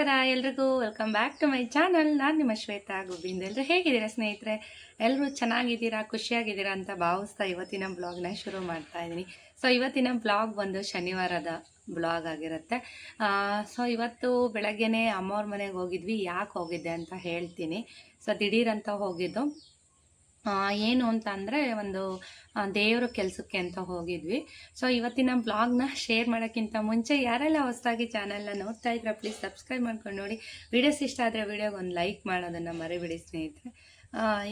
ನಮಸ್ಕಾರ ಎಲ್ರಿಗೂ welcome back to my channel ನಾನು ನಿಮ್ಮ ಶ್ವೇತಾ ಗೋವಿಂದ್. ಎಲ್ಲರೂ ಹೇಗಿದ್ದೀರಾ ಸ್ನೇಹಿತರೆ? ಎಲ್ಲರೂ ಚೆನ್ನಾಗಿದ್ದೀರಾ? ಖುಷಿಯಾಗಿದ್ದೀರಾ ಅಂತ ಭಾವಿಸ್ತಾ ಇವತ್ತಿನ ಬ್ಲಾಗ್ನ ಶುರು ಮಾಡ್ತಾ ಇದ್ದೀನಿ ಸೊ ಇವತ್ತಿನ ಬ್ಲಾಗ್ ಬಂದು ಶನಿವಾರದ ಬ್ಲಾಗ್ ಆಗಿರುತ್ತೆ. ಸೊ ಇವತ್ತು ಬೆಳಗ್ಗೆನೇ ಅಮ್ಮವ್ರ ಮನೆಗೆ ಹೋಗಿದ್ವಿ. ಯಾಕೆ ಹೋಗಿದ್ದೆ ಅಂತ ಹೇಳ್ತೀನಿ. ಸೊ ದಿಢೀರಂತ ಹೋಗಿದ್ದು. ಏನು ಅಂತ ಅಂದರೆ ಒಂದು ದೇವರ ಕೆಲಸಕ್ಕೆ ಅಂತ ಹೋಗಿದ್ವಿ. ಸೊ ಇವತ್ತಿನ ಬ್ಲಾಗ್ನ ಶೇರ್ ಮಾಡೋಕ್ಕಿಂತ ಮುಂಚೆ ಯಾರೆಲ್ಲ ಹೊಸದಾಗಿ ಚಾನಲ್ನ ನೋಡ್ತಾ ಇದ್ರೆ ಪ್ಲೀಸ್ ಸಬ್ಸ್ಕ್ರೈಬ್ ಮಾಡ್ಕೊಂಡು ನೋಡಿ. ವೀಡಿಯೋಸ್ ಇಷ್ಟ ಆದರೆ ವೀಡಿಯೋಗೆ ಒಂದು ಲೈಕ್ ಮಾಡೋದನ್ನು ಮರಿಬಿಡಿ ಸ್ನೇಹಿತರೆ.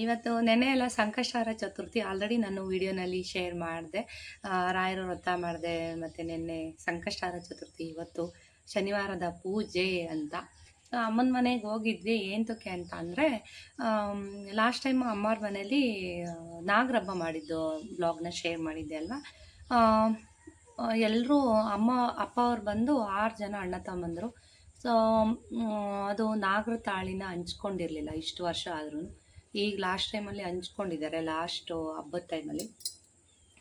ಇವತ್ತು ನೆನೆ ಎಲ್ಲ ಸಂಕಷ್ಟಹಾರ ಚತುರ್ಥಿ ಆಲ್ರೆಡಿ ನಾನು ವಿಡಿಯೋನಲ್ಲಿ ಶೇರ್ ಮಾಡಿದೆ. ರಾಯರ ವ್ರತ ಮಾಡಿದೆ, ಮತ್ತು ನೆನ್ನೆ ಸಂಕಷ್ಟಹಾರ ಚತುರ್ಥಿ ಇವತ್ತು ಶನಿವಾರದ ಪೂಜೆ ಅಂತ. ಅಮ್ಮನ ಮನೆಗೆ ಹೋಗಿದ್ವಿ. ಏಂತಕ್ಕೆ ಅಂತ ಅಂದರೆ ಲಾಸ್ಟ್ ಟೈಮ್ ಅಮ್ಮವ್ರ ಮನೇಲಿ ನಾಗರಬ್ಬ ಮಾಡಿದ್ದು ಬ್ಲಾಗ್ನ ಶೇರ್ ಮಾಡಿದ್ದೆ ಅಲ್ವಾ? ಎಲ್ಲರೂ ಅಮ್ಮ, ಅಪ್ಪ ಅವ್ರು ಬಂದು ಆರು ಜನ ಅಣ್ಣ ತಮ್ಮಂದರು. ಸೊ ಅದು ನಾಗರ ತಾಳಿನ ಹಂಚ್ಕೊಂಡಿರಲಿಲ್ಲ ಇಷ್ಟು ವರ್ಷ ಆದ್ರೂ. ಈಗ ಲಾಸ್ಟ್ ಟೈಮಲ್ಲಿ ಹಂಚ್ಕೊಂಡಿದ್ದಾರೆ ಲಾಸ್ಟು ಹಬ್ಬದ ಟೈಮಲ್ಲಿ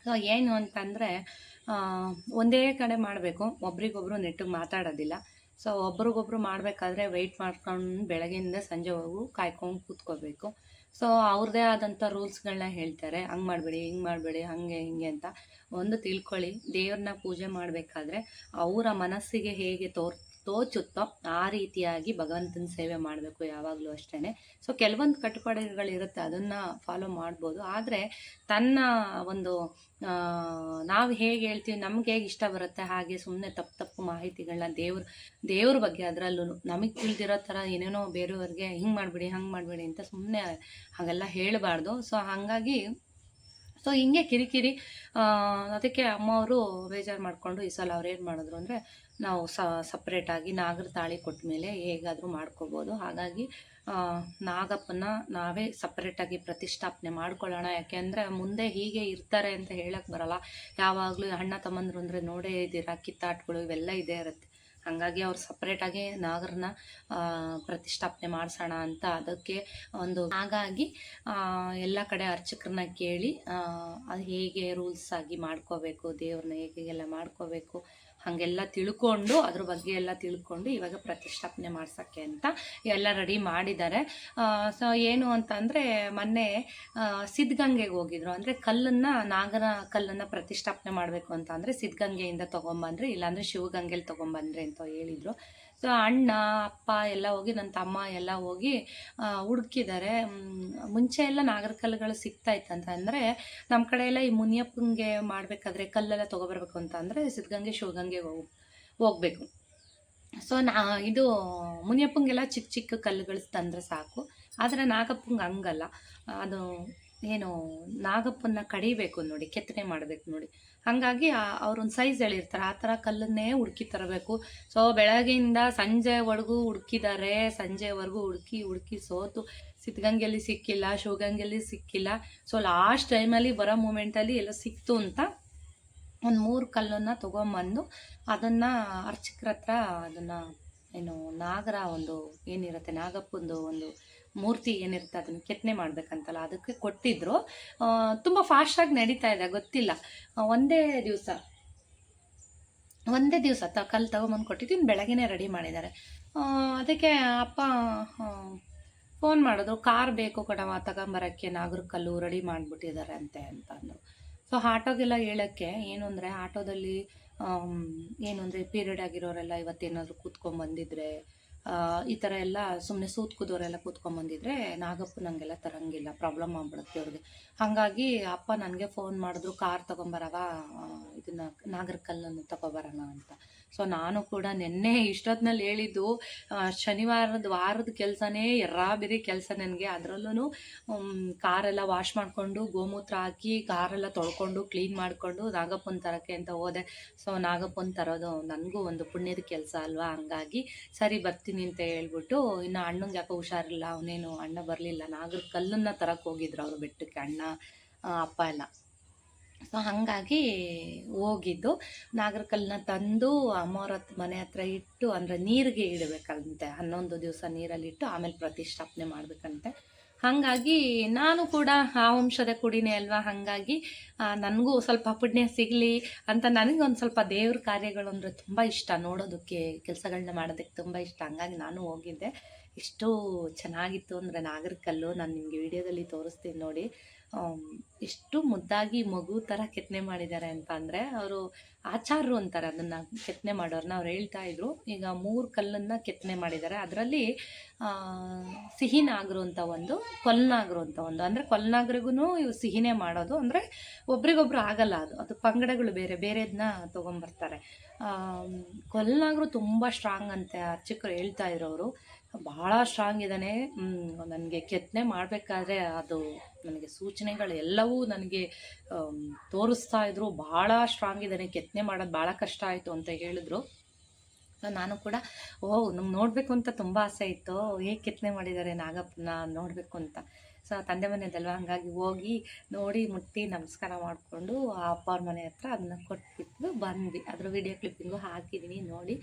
ಸೊ ಏನು ಅಂತಂದರೆ ಒಂದೇ ಕಡೆ ಮಾಡಬೇಕು. ಒಬ್ರಿಗೊಬ್ರು ನೆಟ್ಟಿಗೆ ಮಾತಾಡೋದಿಲ್ಲ. ಸೊ ಒಬ್ರಿಗೊಬ್ರು ಮಾಡಬೇಕಾದ್ರೆ ವೆಯ್ಟ್ ಮಾಡ್ಕೊಂಡು ಬೆಳಗ್ಗೆಯಿಂದ ಸಂಜೆವರೆಗೂ ಕಾಯ್ಕೊಂಡು ಕೂತ್ಕೋಬೇಕು. ಸೊ ಅವ್ರದ್ದೇ ಆದಂಥ ರೂಲ್ಸ್ಗಳನ್ನ ಹೇಳ್ತಾರೆ. ಹಂಗೆ ಮಾಡಬೇಡಿ, ಹಿಂಗೆ ಮಾಡಬೇಡಿ, ಹಾಗೆ, ಹಿಂಗೆ ಅಂತ. ಒಂದು ತಿಳ್ಕೊಳ್ಳಿ. ದೇವ್ರನ್ನ ಪೂಜೆ ಮಾಡಬೇಕಾದ್ರೆ ಅವರ ಮನಸ್ಸಿಗೆ ಹೇಗೆ ತೋರ್ ತೋಚುತ್ತೋ ಆ ರೀತಿಯಾಗಿ ಭಗವಂತನ ಸೇವೆ ಮಾಡಬೇಕು ಯಾವಾಗಲೂ ಅಷ್ಟೇ ಸೊ ಕೆಲವೊಂದು ಕಟ್ಟುಪಾಡುಗಳಿರುತ್ತೆ ಅದನ್ನು ಫಾಲೋ ಮಾಡ್ಬೋದು. ಆದರೆ, ತನ್ನ ಒಂದು ನಾವು ಹೇಗೆ ಹೇಳ್ತೀವಿ, ನಮ್ಗೆ ಹೇಗೆ ಇಷ್ಟ ಬರುತ್ತೆ, ಹಾಗೆ ಸುಮ್ಮನೆ ತಪ್ಪು ತಪ್ಪು ಮಾಹಿತಿಗಳನ್ನ ದೇವ್ರ ದೇವ್ರ ಬಗ್ಗೆ ಅದರಲ್ಲೂ ನಮಗೆ ತಿಳಿದಿರೋ ಥರ ಏನೇನೋ ಬೇರೆಯವ್ರಿಗೆ, ಹಿಂಗೆ ಮಾಡಿಬಿಡಿ, ಹಂಗೆ ಮಾಡಿಬಿಡಿ ಅಂತ ಸುಮ್ಮನೆ ಹಾಗೆಲ್ಲ ಹೇಳಬಾರ್ದು. ಸೊ ಹಾಗಾಗಿ ಸೊ ಹಿಂಗೆ ಕಿರಿಕಿರಿ ಅದಕ್ಕೆ ಅದಕ್ಕೆ ಅಮ್ಮವರು ಬೇಜಾರು ಮಾಡಿಕೊಂಡು ಈ ಸಲ ಅವ್ರು ಏನು ಮಾಡಿದ್ರು ಅಂದರೆ ನಾವು ಸಪ್ರೇಟಾಗಿ ನಾಗರ ತಾಳಿ ಕೊಟ್ಟ ಮೇಲೆ ಹೇಗಾದರೂ ಮಾಡ್ಕೋಬೋದು. ಹಾಗಾಗಿ ನಾಗಪ್ಪನ ನಾವೇ ಸಪ್ರೇಟಾಗಿ ಪ್ರತಿಷ್ಠಾಪನೆ ಮಾಡ್ಕೊಳ್ಳೋಣ. ಯಾಕೆಂದರೆ ಮುಂದೆ ಹೀಗೆ ಇರ್ತಾರೆ ಅಂತ ಹೇಳಕ್ಕೆ ಬರಲ್ಲ. ಯಾವಾಗಲೂ ಅಣ್ಣ ತಮ್ಮಂದ್ರು ಅಂದರೆ ನೋಡೇ ಇದ್ದೀರಾ, ಕಿತ್ತಾಟಗಳು ಇವೆಲ್ಲ ಇದೇ ಇರುತ್ತೆ. ಹಾಗಾಗಿ ಅವ್ರು ಸಪ್ರೇಟಾಗಿ ನಾಗರನ್ನ ಪ್ರತಿಷ್ಠಾಪನೆ ಮಾಡಿಸೋಣ ಅಂತ ಅದಕ್ಕೆ ಒಂದು ಹಾಗಾಗಿ ಎಲ್ಲ ಕಡೆ ಅರ್ಚಕರನ್ನ ಕೇಳಿ ಹೇಗೆ ರೂಲ್ಸ್ ಆಗಿ ಮಾಡ್ಕೋಬೇಕು, ದೇವ್ರನ್ನ ಹೇಗೆ ಎಲ್ಲ ಮಾಡ್ಕೋಬೇಕು ಹಾಗೆಲ್ಲ ತಿಳ್ಕೊಂಡು, ಅದ್ರ ಬಗ್ಗೆ ಎಲ್ಲ ತಿಳ್ಕೊಂಡು ಇವಾಗ ಪ್ರತಿಷ್ಠಾಪನೆ ಮಾಡ್ಸೋಕ್ಕೆ ಅಂತ ಎಲ್ಲ ರೆಡಿ ಮಾಡಿದ್ದಾರೆ. ಸೊ ಏನು ಅಂತಂದರೆ ಮೊನ್ನೆ ಸಿದ್ಧಗಂಗೆಗೆ ಹೋಗಿದ್ರು. ಅಂದರೆ ಕಲ್ಲನ್ನು ನಾಗರ ಕಲ್ಲನ್ನು ಪ್ರತಿಷ್ಠಾಪನೆ ಮಾಡಬೇಕು ಅಂತ ಅಂದರೆ ಸಿದ್ಧಗಂಗೆಯಿಂದ ತೊಗೊಂಬಂದ್ರಿ, ಇಲ್ಲಾಂದರೆ ಶಿವಗಂಗೆಲಿ ತೊಗೊಂಬಂದ್ರಿ ಅಂತ ಹೇಳಿದರು. ಸೊ ಅಣ್ಣ, ಅಪ್ಪ ಎಲ್ಲ ಹೋಗಿ ನನ್ನ ತಮ್ಮ ಎಲ್ಲ ಹೋಗಿ ಹುಡುಕಿದ್ದಾರೆ ಮುಂಚೆ ಎಲ್ಲ ನಾಗರಕಲ್ಲುಗಳು ಸಿಗ್ತಾ ಇತ್ತಂತ ಅಂದರೆ ನಮ್ಮ ಕಡೆ ಈ ಮುನಿಯಪ್ಪಂಗೆ ಮಾಡಬೇಕಾದ್ರೆ ಕಲ್ಲೆಲ್ಲ ತೊಗೊಬರ್ಬೇಕು ಅಂತ ಅಂದರೆ ಸಿದ್ಧಗಂಗೆ, ಶಿವಗಂಗೆ ಹೋಗ್, ಹೋಗಬೇಕು. ಸೊ ನಾ, ಇದು ಮುನಿಯಪ್ಪಂಗೆಲ್ಲ ಚಿಕ್ಕ ಚಿಕ್ಕ ಕಲ್ಲುಗಳು ತಂದರೆ ಸಾಕು. ಆದರೆ ನಾಗಪ್ಪಂಗೆ ಹಂಗಲ್ಲ. ಅದು ಏನು ನಾಗಪ್ಪನ್ನ ಕಡಿಬೇಕು ನೋಡಿ, ಕೆತ್ತನೆ ಮಾಡಬೇಕು ನೋಡಿ. ಹಾಗಾಗಿ ಅವ್ರೊಂದು ಸೈಜ್ ಹೇಳಿರ್ತಾರೆ ಆ ಥರ ಕಲ್ಲನ್ನೇ ಹುಡುಕಿ ತರಬೇಕು. ಸೊ ಬೆಳಗ್ಗೆಯಿಂದ ಸಂಜೆವರೆಗೂ ಹುಡುಕಿದ್ದಾರೆ ಸಂಜೆವರೆಗೂ ಹುಡುಕಿ ಹುಡುಕಿ ಸೋತು. ಸಿದ್ಧಗಂಗೆಯಲ್ಲಿ ಸಿಕ್ಕಿಲ್ಲ, ಶಿವಗಂಗೆಯಲ್ಲಿ ಸಿಕ್ಕಿಲ್ಲ. ಸೊ ಲಾಸ್ಟ್ ಟೈಮಲ್ಲಿ ಬರೋ ಮೂಮೆಂಟಲ್ಲಿ ಎಲ್ಲ ಸಿಕ್ತು ಅಂತ ಒಂದು ಮೂರು ಕಲ್ಲನ್ನು ತೊಗೊಂಬಂದು ಅದನ್ನು ಅರ್ಚಕರ ಹತ್ರ ಅದನ್ನು ಏನು ನಾಗರ ಒಂದು ಏನಿರುತ್ತೆ, ನಾಗಪ್ಪಂದು ಒಂದು ಮೂರ್ತಿ ಏನಿರುತ್ತೆ ಅದನ್ನು ಕೆತ್ತನೆ ಮಾಡಬೇಕಂತಲ್ಲ, ಅದಕ್ಕೆ ಕೊಟ್ಟಿದ್ರು. ತುಂಬ ಫಾಸ್ಟಾಗಿ ನಡೀತಾ ಇದೆ, ಗೊತ್ತಿಲ್ಲ. ಒಂದೇ ದಿವಸ ಒಂದೇ ದಿವಸ ತ ಕಲ್ಲು ತಗೊಂಬಂದು ಕೊಟ್ಟಿದ್ದು ಇನ್ನು ಬೆಳಗ್ಗೆನೇ ರೆಡಿ ಮಾಡಿದ್ದಾರೆ. ಅದಕ್ಕೆ ಅಪ್ಪ ಫೋನ್ ಮಾಡಿದ್ರು, ಕಾರ್ ಬೇಕು ಕಣವ ತಗೊಂಬರೋಕ್ಕೆ ನಾಗರ ಕಲ್ಲು ರೆಡಿ ಮಾಡಿಬಿಟ್ಟಿದ್ದಾರೆ ಅಂತೆ ಅಂತ ಅಂದರು. ಸೊ ಆಟೋಗೆಲ್ಲ ಹೇಳೋಕ್ಕೆ, ಏನು ಅಂದರೆ, ಆಟೋದಲ್ಲಿ ಏನು ಅಂದರೆ ಪೀರಿಯಡ್ ಆಗಿರೋರೆಲ್ಲ ಇವತ್ತೇನಾದರೂ ಕೂತ್ಕೊಂಡ್ಬಂದಿದ್ರೆ ಈ ಥರ ಎಲ್ಲ ಸುಮ್ಮನೆ ಸೂತ್ ಕೂತ್ಕೊಂಬಂದಿದ್ರೆ ನಾಗಪ್ಪ ನನಗೆಲ್ಲ ತರಂಗಿಲ್ಲ ಪ್ರಾಬ್ಲಮ್ ಆಗ್ಬಿಡುತ್ತೆ ಅವ್ರಿಗೆ. ಹಾಗಾಗಿ ಅಪ್ಪ ನನಗೆ ಫೋನ್ ಮಾಡಿದ್ರು ಕಾರ್ ತೊಗೊಂಬರವ ಇದನ್ನು ನಾಗರಕಲ್ಲನ್ನು ತಗೊಬರೋಣ ಅಂತ. ಸೊ ನಾನು ಕೂಡ ನಿನ್ನೆ ಇಷ್ಟೊತ್ತಿನಲ್ಲಿ ಹೇಳಿದ್ದು ಶನಿವಾರದ ವಾರದ ಕೆಲಸನೇ ಎರ್ರಾಬಿರಿ ಕೆಲಸ ನನಗೆ. ಅದರಲ್ಲೂ ಕಾರೆಲ್ಲ ವಾಶ್ ಮಾಡಿಕೊಂಡು, ಗೋಮೂತ್ರ ಹಾಕಿ, ಕಾರೆಲ್ಲ ತೊಳ್ಕೊಂಡು ಕ್ಲೀನ್ ಮಾಡಿಕೊಂಡು ನಾಗಪ್ಪನ ತರೋಕ್ಕೆ ಅಂತ ಹೋದೆ. ಸೊ ನಾಗಪ್ಪನ ತರೋದು ನನಗೂ ಒಂದು ಪುಣ್ಯದ ಕೆಲಸ ಅಲ್ವಾ? ಹಂಗಾಗಿ ಸರಿ ಬರ್ತೀನಿ ಅಂತ ಹೇಳ್ಬಿಟ್ಟು, ಇನ್ನು ಅಣ್ಣಂಗೆ ಯಾಕೋ ಹುಷಾರಿಲ್ಲ, ಅವನೇನು ಅಣ್ಣ ಬರಲಿಲ್ಲ. ನಾಗರ ಕಲ್ಲನ್ನು ತರಕ್ಕೆ ಹೋಗಿದ್ರು ಅವರು ಬೆಟ್ಟಕ್ಕೆ ಅಣ್ಣ ಅಪ್ಪ ಎಲ್ಲ. ಸೊ ಹಾಗಾಗಿ ಹೋಗಿದ್ದು. ನಾಗರಕಲ್ಲನ್ನ ತಂದು ಅಮ್ಮವ್ರ ಹತ್ರ ಮನೆ ಹತ್ರ ಇಟ್ಟು, ಅಂದರೆ ನೀರಿಗೆ ಇಡಬೇಕಂತೆ. ಹನ್ನೊಂದು ದಿವಸ ನೀರಲ್ಲಿ ಇಟ್ಟು ಆಮೇಲೆ ಪ್ರತಿಷ್ಠಾಪನೆ ಮಾಡಬೇಕಂತೆ. ಹಾಗಾಗಿ ನಾನು ಕೂಡ ಆ ವಂಶದ ಕುಡಿನೇ ಅಲ್ವಾ? ಹಾಗಾಗಿ ನನಗೂ ಸ್ವಲ್ಪ ಪುಣ್ಯ ಸಿಗಲಿ ಅಂತ ನನಗೆ ಒಂದು ಸ್ವಲ್ಪ ದೇವ್ರ ಕಾರ್ಯಗಳು ಅಂದರೆ ತುಂಬ ಇಷ್ಟ. ನೋಡೋದಕ್ಕೆ ಕೆಲಸಗಳನ್ನ ಮಾಡೋದಕ್ಕೆ ತುಂಬ ಇಷ್ಟ. ಹಂಗಾಗಿ ನಾನು ಹೋಗಿದ್ದೆ. ಎಷ್ಟು ಚೆನ್ನಾಗಿತ್ತು ಅಂದರೆ ನಾಗರಕಲ್ಲು. ನಾನು ನಿಮಗೆ ವಿಡಿಯೋದಲ್ಲಿ ತೋರಿಸ್ತೀನಿ ನೋಡಿ. ಎಷ್ಟು ಮುದ್ದಾಗಿ ಮಗು ಥರ ಕೆತ್ತನೆ ಮಾಡಿದ್ದಾರೆ ಅಂತ ಅಂದರೆ ಅವರು ಆಚಾರರು ಅಂತಾರೆ ಅದನ್ನು ಕೆತ್ತನೆ ಮಾಡೋರನ್ನ ಅವ್ರು ಹೇಳ್ತಾ ಇದ್ರು. ಈಗ ಮೂರು ಕಲ್ಲನ್ನು ಕೆತ್ತನೆ ಮಾಡಿದ್ದಾರೆ. ಅದರಲ್ಲಿ ಸಿಹಿ ನಾಗರು ಅಂತ ಒಂದು, ಕೊಲ್ನಾಗರು ಅಂತ ಒಂದು. ಅಂದರೆ ಕೊಲ್ನಾಗರಿಗೂ ಇವು ಸಿಹಿನೇ ಮಾಡೋದು. ಅಂದರೆ ಒಬ್ರಿಗೊಬ್ರು ಆಗಲ್ಲ ಅದು. ಅದು ಪಂಗಡಗಳು ಬೇರೆ ಬೇರೆದನ್ನ ತೊಗೊಂಬರ್ತಾರೆ. ಕೊಲ್ನಾಗರು ತುಂಬ ಸ್ಟ್ರಾಂಗ್ ಅಂತೆ ಅರ್ಚಕರು ಹೇಳ್ತಾ ಇದ್ರು ಅವರು. ಭಾಳ ಸ್ಟ್ರಾಂಗ್ ಇದ್ದಾನೆ ನನಗೆ ಕೆತ್ತನೆ ಮಾಡಬೇಕಾದ್ರೆ ಅದು ನನಗೆ ಸೂಚನೆಗಳು ಎಲ್ಲವೂ ನನಗೆ ತೋರಿಸ್ತಾ ಇದ್ರು, ಭಾಳ ಸ್ಟ್ರಾಂಗ್ ಇದ್ದಾನೆ, ಕೆತ್ತನೆ ಮಾಡೋದು ಭಾಳ ಕಷ್ಟ ಆಯಿತು ಅಂತ ಹೇಳಿದ್ರು. ನಾನು ಕೂಡ, ಓ, ನಮ್ಗೆ ನೋಡಬೇಕು ಅಂತ ತುಂಬ ಆಸೆ ಇತ್ತು. ಹೇಗೆ ಕೆತ್ತನೆ ಮಾಡಿದ್ದಾರೆ ನಾಗಪ್ಪನ ನೋಡಬೇಕು ಅಂತ. ಸೊ ತಂದೆ ಮನೆಯದಲ್ವ ಹಂಗಾಗಿ ಹೋಗಿ ನೋಡಿ, ಮುಟ್ಟಿ ನಮಸ್ಕಾರ ಮಾಡಿಕೊಂಡು ಆ ಅಪ್ಪ ಅವ್ರ ಮನೆ ಹತ್ರ ಅದನ್ನ ಕೊಟ್ಬಿಟ್ಟು ಬಂದ್ವಿ. ಅದ್ರ ವಿಡಿಯೋ ಕ್ಲಿಪ್ಪಿಂಗು ಹಾಕಿದ್ದೀನಿ ನೋಡಿ.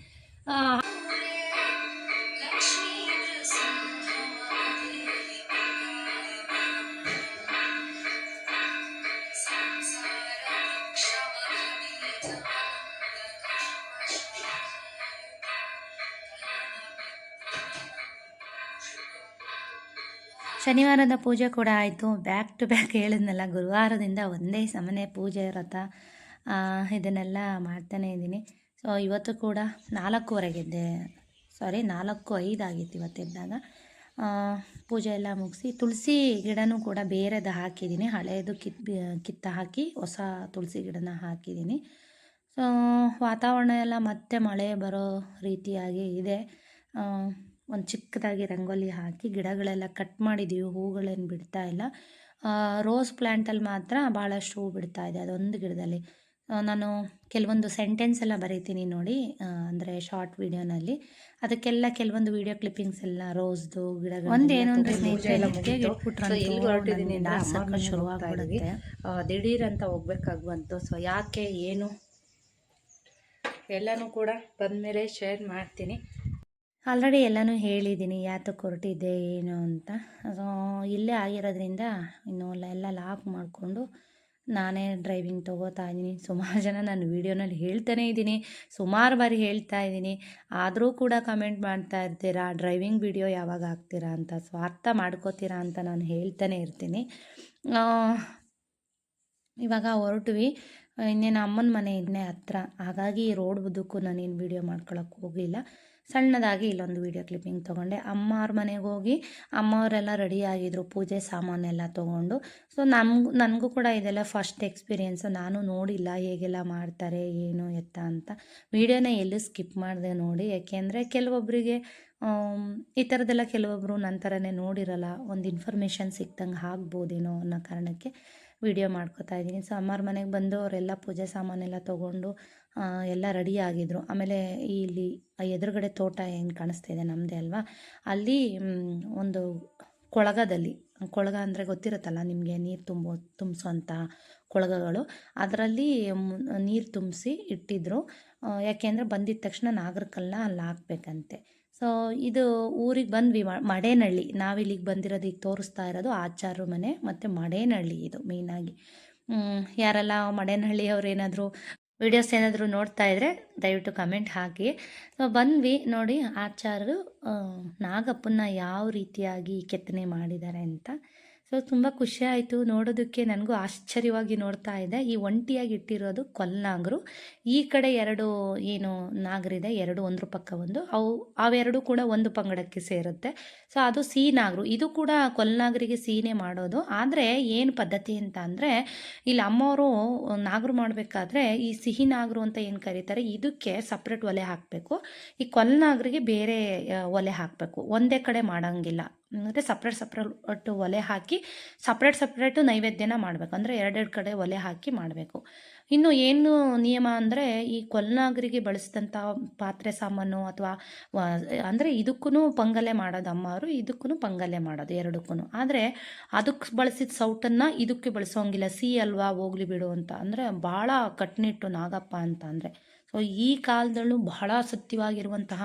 ಶನಿವಾರದ ಪೂಜೆ ಕೂಡ ಆಯಿತು. ಬ್ಯಾಕ್ ಟು ಬ್ಯಾಕ್ ಹೇಳಿದ್ನಲ್ಲ, ಗುರುವಾರದಿಂದ ಒಂದೇ ಸಮನೆ ಪೂಜೆ ವ್ರತ ಇದನ್ನೆಲ್ಲ ಮಾಡ್ತಾನೇ ಇದ್ದೀನಿ. ಸೊ ಇವತ್ತು ಕೂಡ ನಾಲ್ಕೂವರೆಗೆದ್ದೆ ಸಾರಿ ನಾಲ್ಕು ಐದು ಆಗಿತ್ತು ಇವತ್ತಿದ್ದಾಗ ಪೂಜೆ ಎಲ್ಲ ಮುಗಿಸಿ ತುಳಸಿ ಗಿಡನೂ ಕೂಡ ಬೇರೆದು ಹಾಕಿದ್ದೀನಿ. ಹಳೆಯದು ಕಿತ್ ಕಿತ್ತ ಹಾಕಿ ಹೊಸ ತುಳಸಿ ಗಿಡನ ಹಾಕಿದ್ದೀನಿ. ಸೊ ವಾತಾವರಣ ಎಲ್ಲ ಮತ್ತೆ ಮಳೆ ಬರೋ ರೀತಿಯಾಗಿ ಇದೆ. ಒಂದು ಚಿಕ್ಕದಾಗಿ ರಂಗೋಲಿ ಹಾಕಿ ಗಿಡಗಳೆಲ್ಲ ಕಟ್ ಮಾಡಿದ್ದೀವಿ ಹೂಗಳೇನು ಬಿಡ್ತಾ ಇಲ್ಲ. ರೋಸ್ ಪ್ಲ್ಯಾಂಟಲ್ಲಿ ಮಾತ್ರ ಭಾಳಷ್ಟು ಹೂ ಬಿಡ್ತಾ ಇದೆ ಅದೊಂದು ಗಿಡದಲ್ಲಿ. ನಾನು ಕೆಲವೊಂದು ಸೆಂಟೆನ್ಸ್ ಎಲ್ಲ ಬರೀತೀನಿ ನೋಡಿ ಅಂದರೆ ಶಾರ್ಟ್ ವಿಡಿಯೋನಲ್ಲಿ ಅದಕ್ಕೆಲ್ಲ ಕೆಲವೊಂದು ವಿಡಿಯೋ ಕ್ಲಿಪ್ಪಿಂಗ್ಸ್ ಎಲ್ಲ ರೋಸ್ದು ಗಿಡಗಳು ಒಂದೇನು ಅಂದ್ರೆ ಸ್ನೇಹಿತರೆ ದಿಢೀರ್ ಅಂತ ಹೋಗ್ಬೇಕಾಗುವಂತು. ಸೊ ಯಾಕೆ ಏನು? ಎಲ್ಲನೂ ಕೂಡ ಬಂದಮೇಲೆ ಶೇರ್ ಮಾಡ್ತೀನಿ. ಆಲ್ರೆಡಿ ಎಲ್ಲನೂ ಹೇಳಿದ್ದೀನಿ ಯಾತಕ್ಕೆ ಹೊರಟಿದ್ದೆ, ಏನು ಅಂತ. ಇಲ್ಲೇ ಆಗಿರೋದ್ರಿಂದ ಇನ್ನು ಎಲ್ಲ ಲಾಕ್ ಮಾಡಿಕೊಂಡು ನಾನೇ ಡ್ರೈವಿಂಗ್ ತೊಗೋತಾ ಇದ್ದೀನಿ. ಸುಮಾರು ಜನ ನಾನು ವೀಡಿಯೋನಲ್ಲಿ ಹೇಳ್ತಾನೇ ಇದ್ದೀನಿ. ಸುಮಾರು ಬಾರಿ ಹೇಳ್ತಾ ಇದ್ದೀನಿ. ಆದರೂ ಕೂಡ ಕಮೆಂಟ್ ಮಾಡ್ತಾ ಇರ್ತೀರಾ? ಡ್ರೈವಿಂಗ್ ವಿಡಿಯೋ ಯಾವಾಗ ಹಾಕ್ತೀರಾ ಅಂತ, ಸ್ವಾರ್ಥ ಮಾಡ್ಕೋತೀರಾ ಅಂತ ನಾನು ಹೇಳ್ತಾನೆ ಇರ್ತೀನಿ. ಇವಾಗ ಹೊರಟ್ವಿ. ಇನ್ನೇನು ಅಮ್ಮನ ಮನೆ ಇದನ್ನೇ ಹತ್ರ. ಹಾಗಾಗಿ ರೋಡ್ ಬದುಕು ನಾನೇನು ವೀಡಿಯೋ ಮಾಡ್ಕೊಳಕ್ಕೆ ಹೋಗಲಿಲ್ಲ. ಸಣ್ಣದಾಗಿ ಇಲ್ಲೊಂದು ವೀಡಿಯೋ ಕ್ಲಿಪ್ಪಿಂಗ್ ತೊಗೊಂಡೆ. ಅಮ್ಮ ಅವ್ರ ಮನೆಗೆ ಹೋಗಿ ಅಮ್ಮ ಅವರೆಲ್ಲ ರೆಡಿ ಆಗಿದ್ರು, ಪೂಜೆ ಸಾಮಾನೆಲ್ಲ ತೊಗೊಂಡು. ಸೊ ನಮಗೂ, ನನಗೂ ಕೂಡ ಇದೆಲ್ಲ ಫಸ್ಟ್ ಎಕ್ಸ್ಪೀರಿಯೆನ್ಸು ನಾನು ನೋಡಿಲ್ಲ ಹೇಗೆಲ್ಲ ಮಾಡ್ತಾರೆ, ಏನು ಎತ್ತ ಅಂತ. ವೀಡಿಯೋನ ಎಲ್ಲೂ ಸ್ಕಿಪ್ ಮಾಡಿದೆ ನೋಡಿ. ಯಾಕೆಂದರೆ ಕೆಲವೊಬ್ಬರಿಗೆ ಈ ಥರದ್ದೆಲ್ಲ ಕೆಲವೊಬ್ಬರು ನನ್ನ ಥರನೇ ನೋಡಿರಲ್ಲ, ಒಂದು ಇನ್ಫಾರ್ಮೇಷನ್ ಸಿಕ್ದಂಗೆ ಆಗ್ಬೋದೇನೋ ಅನ್ನೋ ಕಾರಣಕ್ಕೆ ವಿಡಿಯೋ ಮಾಡ್ಕೋತಾ ಇದ್ದೀನಿ. ಸೊ ಅಮ್ಮರ ಮನೆಗೆ ಬಂದು ಅವರೆಲ್ಲ ಪೂಜೆ ಸಾಮಾನೆಲ್ಲ ತೊಗೊಂಡು ಎಲ್ಲ ರೆಡಿ ಆಗಿದ್ರು. ಆಮೇಲೆ ಇಲ್ಲಿ ಎದುರುಗಡೆ ತೋಟ ಏನು ಕಾಣಿಸ್ತಾ ಇದೆ ನಮ್ಮದೇ ಅಲ್ವಾ? ಅಲ್ಲಿ ಒಂದು ಕೊಳಗದಲ್ಲಿ, ಕೊಳಗ ಅಂದರೆ ಗೊತ್ತಿರುತ್ತಲ್ಲ ನಿಮಗೆ ನೀರು ತುಂಬೋ ತುಂಬಿಸುವಂಥ ಕೊಳಗಗಳು. ಅದರಲ್ಲಿ ನೀರು ತುಂಬಿಸಿ ಇಟ್ಟಿದ್ರು. ಯಾಕೆಂದರೆ ಬಂದಿದ ತಕ್ಷಣ ನಾಗರಕಲ್ಲ ಅಲ್ಲಿ ಹಾಕ್ಬೇಕಂತೆ. ಸೊ ಇದು ಊರಿಗೆ ಬಂದ್ವಿ ಮಡೇನಹಳ್ಳಿ ನಾವಿಲ್ಲಿಗೆ ಬಂದಿರೋದು ಈಗ ತೋರಿಸ್ತಾ ಇರೋದು ಆಚಾರ ಮನೆ ಮತ್ತು ಮಡೇನಹಳ್ಳಿ ಇದು ಮೇಯ್ನಾಗಿ ಯಾರೆಲ್ಲ ಮಡೇನಳ್ಳಿ ಅವ್ರು ಏನಾದರೂ ವಿಡಿಯೋಸ್ ಏನಾದರೂ ನೋಡ್ತಾ ಇದ್ದರೆ ದಯವಿಟ್ಟು ಕಮೆಂಟ್ ಹಾಕಿ. ಸೊ ಬಂದ್ವಿ ನೋಡಿ ಆಚಾರ್ಯರು ನಾಗಪ್ಪನ ಯಾವ ರೀತಿಯಾಗಿ ಕೆತ್ತನೆ ಮಾಡಿದ್ದಾರೆ ಅಂತ. ಸೊ ತುಂಬ ಖುಷಿ ಆಯಿತು ನೋಡೋದಕ್ಕೆ. ನನಗೂ ಆಶ್ಚರ್ಯವಾಗಿ ನೋಡ್ತಾ ಇದೆ. ಈ ಒಂಟಿಯಾಗಿ ಇಟ್ಟಿರೋದು ಕೊಲ್ನಾಗರು. ಈ ಕಡೆ ಎರಡು ಏನು ನಾಗರಿದೆ, ಎರಡು ಒಂದ್ರ ಪಕ್ಕ ಒಂದು. ಅವು, ಅವೆರಡು ಕೂಡ ಒಂದು ಪಂಗಡಕ್ಕೆ ಸೇರುತ್ತೆ. ಸೊ ಅದು ಸಿಹಿ ನಾಗರು ಇದು ಕೂಡ ಕೊಲ್ನಾಗರಿಗೆ ಸೀನೆ ಮಾಡೋದು. ಆದರೆ ಏನು ಪದ್ಧತಿ ಅಂತ ಅಂದರೆ, ಇಲ್ಲಿ ಅಮ್ಮವರು ನಾಗರು ಮಾಡಬೇಕಾದ್ರೆ ಈ ಸಿಹಿ ನಾಗರು ಅಂತ ಏನು ಕರೀತಾರೆ, ಇದಕ್ಕೆ ಸಪ್ರೇಟ್ ಒಲೆ ಹಾಕಬೇಕು. ಈ ಕೊಲ್ನಾಗರಿಗೆ ಬೇರೆ ಒಲೆ ಹಾಕಬೇಕು. ಒಂದೇ ಕಡೆ ಮಾಡೋಂಗಿಲ್ಲ. ಅಂದರೆ ಸಪ್ರೇಟ್ ಸಪ್ರೇಟ್ ಒಲೆ ಹಾಕಿ ಸಪ್ರೇಟ್ ಸಪ್ರೇಟು ನೈವೇದ್ಯನ ಮಾಡಬೇಕು. ಅಂದರೆ ಎರಡೆರಡು ಕಡೆ ಒಲೆ ಹಾಕಿ ಮಾಡಬೇಕು. ಇನ್ನು ಏನು ನಿಯಮ ಅಂದರೆ ಈ ಕೊಲ್ನಾಗರಿಗೆ ಬಳಸಿದಂಥ ಪಾತ್ರೆ ಸಾಮಾನು ಅಥವಾ ಅಂದರೆ ಇದಕ್ಕೂ ಪಂಗಲೆ ಮಾಡೋದು ಅಮ್ಮವರು ಇದಕ್ಕೂ ಪಂಗಲೆ ಮಾಡೋದು ಎರಡಕ್ಕೂ ಆದರೆ ಅದಕ್ಕೆ ಬಳಸಿದ ಸೌಟನ್ನು ಇದಕ್ಕೆ ಬಳಸೋಂಗಿಲ್ಲ. ಸಿ ಅಲ್ವಾ ಹೋಗ್ಲಿ ಬಿಡು ಅಂತ. ಅಂದರೆ ಭಾಳ ಕಟ್ನಿಟ್ಟು ನಾಗಪ್ಪ ಅಂತ ಅಂದರೆ ಸೊ ಈ ಕಾಲದಲ್ಲೂ ಬಹಳ ಸತ್ಯವಾಗಿರುವಂತಹ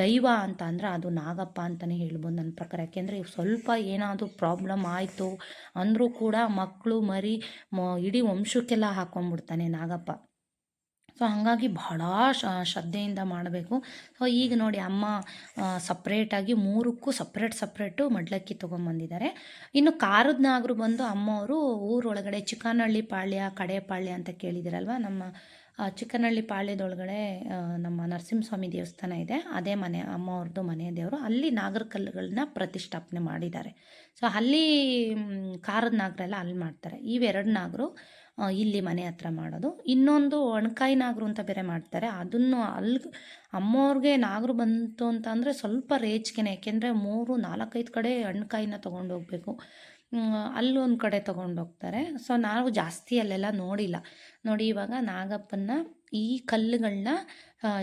ದೈವ ಅಂತ ಅಂದರೆ ಅದು ನಾಗಪ್ಪ ಅಂತಲೇ ಹೇಳ್ಬೋದು ನನ್ನ ಪ್ರಕಾರ. ಯಾಕೆಂದರೆ ಸ್ವಲ್ಪ ಏನಾದರೂ ಪ್ರಾಬ್ಲಮ್ ಆಯಿತು ಅಂದರೂ ಕೂಡ ಮಕ್ಕಳು ಮರಿ ಇಡೀ ವಂಶಕ್ಕೆಲ್ಲ ಹಾಕ್ಕೊಂಡ್ಬಿಡ್ತಾನೆ ನಾಗಪ್ಪ. ಸೊ ಹಾಗಾಗಿ ಬಹಳ ಶ್ರದ್ಧೆಯಿಂದ ಮಾಡಬೇಕು. ಸೊ ಈಗ ನೋಡಿ ಅಮ್ಮ ಸಪ್ರೇಟಾಗಿ ಮೂರಕ್ಕೂ ಸಪ್ರೇಟ್ ಸಪ್ರೇಟು ಮಡ್ಲಕ್ಕಿ ತೊಗೊಂಬಂದಿದ್ದಾರೆ. ಇನ್ನು ಖಾರದ ನಾಗರು ಬಂದು ಅಮ್ಮವರು ಊರೊಳಗಡೆ ಚಿಕ್ಕನಹಳ್ಳಿ ಪಾಳ್ಯ ಕಡೆ ಪಾಳ್ಯ ಅಂತ ಕೇಳಿದಿರಲ್ವ ನಮ್ಮ ಚಿಕ್ಕನಹಳ್ಳಿ ಪಾಳ್ಯದೊಳಗಡೆ ನಮ್ಮ ನರಸಿಂಹಸ್ವಾಮಿ ದೇವಸ್ಥಾನ ಇದೆ. ಅದೇ ಮನೆ, ಅಮ್ಮವ್ರದ್ದು ಮನೆ ದೇವರು. ಅಲ್ಲಿ ನಾಗರ ಕಲ್ಲುಗಳನ್ನ ಪ್ರತಿಷ್ಠಾಪನೆ ಮಾಡಿದ್ದಾರೆ. ಸೊ ಅಲ್ಲಿ ಖಾರದ ನಾಗರೆಲ್ಲ ಅಲ್ಲಿ ಮಾಡ್ತಾರೆ. ಇವೆರಡು ನಾಗರು ಇಲ್ಲಿ ಮನೆ ಹತ್ರ ಮಾಡೋದು. ಇನ್ನೊಂದು ಒಣಕಾಯಿ ನಾಗರು ಅಂತ ಬೇರೆ ಮಾಡ್ತಾರೆ. ಅದನ್ನು ಅಲ್ಲಿ ಅಮ್ಮವ್ರಿಗೆ ನಾಗರು ಬಂತು ಅಂತ ಅಂದರೆ ಸ್ವಲ್ಪ ರೇಚ್ಗೆನೆ. ಯಾಕೆಂದರೆ ಮೂರು ನಾಲ್ಕೈದು ಕಡೆ ಹಣ್ಕಾಯಿನ ತೊಗೊಂಡು ಹೋಗ್ಬೇಕು. ಅಲ್ಲೊಂದು ಕಡೆ ತೊಗೊಂಡು ಹೋಗ್ತಾರೆ. ಸೊ ನಾವು ಜಾಸ್ತಿ ಅಲ್ಲೆಲ್ಲ ನೋಡಿಲ್ಲ. ನೋಡಿ, ಇವಾಗ ನಾಗಪ್ಪನ ಈ ಕಲ್ಲುಗಳನ್ನ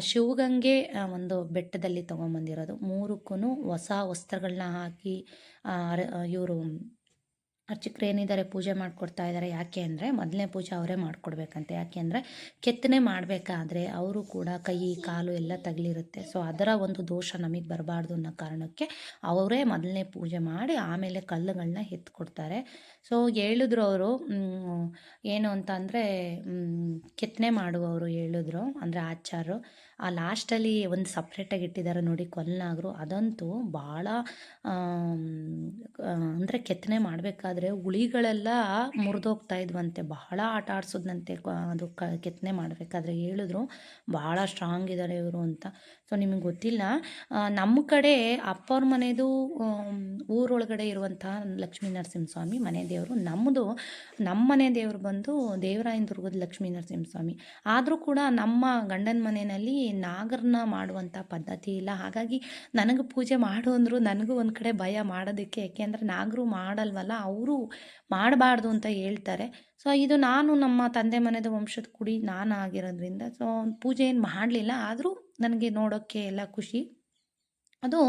ಶಿವಗಂಗೆ ಒಂದು ಬೆಟ್ಟದಲ್ಲಿ ತೊಗೊಂಬಂದಿರೋದು. ಮೂರಕ್ಕೂ ಹೊಸ ವಸ್ತ್ರಗಳನ್ನ ಹಾಕಿ ಇವರು ಅರ್ಚಕರು ಏನಿದ್ದಾರೆ ಪೂಜೆ ಮಾಡಿಕೊಡ್ತಾ ಇದ್ದಾರೆ. ಯಾಕೆ ಅಂದರೆ ಮೊದಲನೇ ಪೂಜೆ ಅವರೇ ಮಾಡಿಕೊಡ್ಬೇಕಂತೆ. ಯಾಕೆ ಅಂದರೆ ಕೆತ್ತನೆ ಮಾಡಬೇಕಾದ್ರೆ ಅವರು ಕೂಡ ಕೈ, ಕಾಲು ಎಲ್ಲ ತಗಲಿರುತ್ತೆ. ಸೊ ಅದರ ಒಂದು ದೋಷ ನಮಗೆ ಬರಬಾರ್ದು ಅನ್ನೋ ಕಾರಣಕ್ಕೆ ಅವರೇ ಮೊದಲನೇ ಪೂಜೆ ಮಾಡಿ ಆಮೇಲೆ ಕಲ್ಲುಗಳನ್ನ ಎತ್ಕೊಡ್ತಾರೆ. ಸೊ ಹೇಳಿದ್ರು ಅವರು ಏನು ಅಂತ ಅಂದರೆ ಕೆತ್ತನೆ ಮಾಡುವವರು ಹೇಳಿದ್ರು, ಅಂದರೆ ಆಚಾರ್ಯರು ಆ ಲಾಸ್ಟಲ್ಲಿ ಒಂದು ಸಪ್ರೇಟಾಗಿ ಇಟ್ಟಿದ್ದಾರೆ ನೋಡಿ ಕೊಲ್ನಾಗರು. ಅದಂತೂ ಭಾಳ ಅಂದರೆ ಕೆತ್ತನೆ ಮಾಡಬೇಕಾದ್ರೆ ಉಳಿಗಳೆಲ್ಲ ಮುರಿದೋಗ್ತಾ ಇದ್ವಂತೆ. ಬಹಳ ಆಟ ಆಡ್ಸೋದಂತೆ ಅದು ಕ, ಕೆತ್ತನೆ ಮಾಡಬೇಕಾದ್ರೆ. ಹೇಳಿದ್ರು, ಭಾಳ ಸ್ಟ್ರಾಂಗ್ ಇದ್ದಾರೆ ಇವರು ಅಂತ. ಸೊ ನಿಮಗೆ ಗೊತ್ತಿಲ್ಲ. ನಮ್ಮ ಕಡೆ ಅಪ್ಪವ್ರ ಮನೆದು ಊರೊಳಗಡೆ ಇರುವಂಥ ಲಕ್ಷ್ಮೀ ನರಸಿಂಹಸ್ವಾಮಿ ಮನೆ ದೇವರು. ನಮ್ಮದು ನಮ್ಮ ಮನೆ ದೇವರು ಬಂದು ದೇವರಾಯನ ದುರ್ಗದ ಲಕ್ಷ್ಮೀ ನರಸಿಂಹಸ್ವಾಮಿ. ಆದರೂ ಕೂಡ ನಮ್ಮ ಗಂಡನ ಮನೆಯಲ್ಲಿ ನಾಗರನ್ನ ಮಾಡುವಂಥ ಪದ್ಧತಿ ಇಲ್ಲ. ಹಾಗಾಗಿ ನನಗೆ ಪೂಜೆ ಮಾಡು ಅಂದರು ನನಗೂ ಒಂದು ಕಡೆ ಭಯ ಮಾಡೋದಕ್ಕೆ. ಯಾಕೆಂದರೆ ನಾಗರು ಮಾಡಲ್ವಲ್ಲ, ಅವರು ಮಾಡಬಾರ್ದು ಅಂತ ಹೇಳ್ತಾರೆ. ಸೊ ಇದು ನಾನು ನಮ್ಮ ತಂದೆ ಮನೆದ ವಂಶದ ಕುಡಿ ನಾನು ಆಗಿರೋದ್ರಿಂದ ಸೊ ಪೂಜೆ ಏನು ಮಾಡಲಿಲ್ಲ, ಆದರೂ ನನಗೆ ನೋಡೋಕ್ಕೆ ಎಲ್ಲ ಖುಷಿ. ಅದು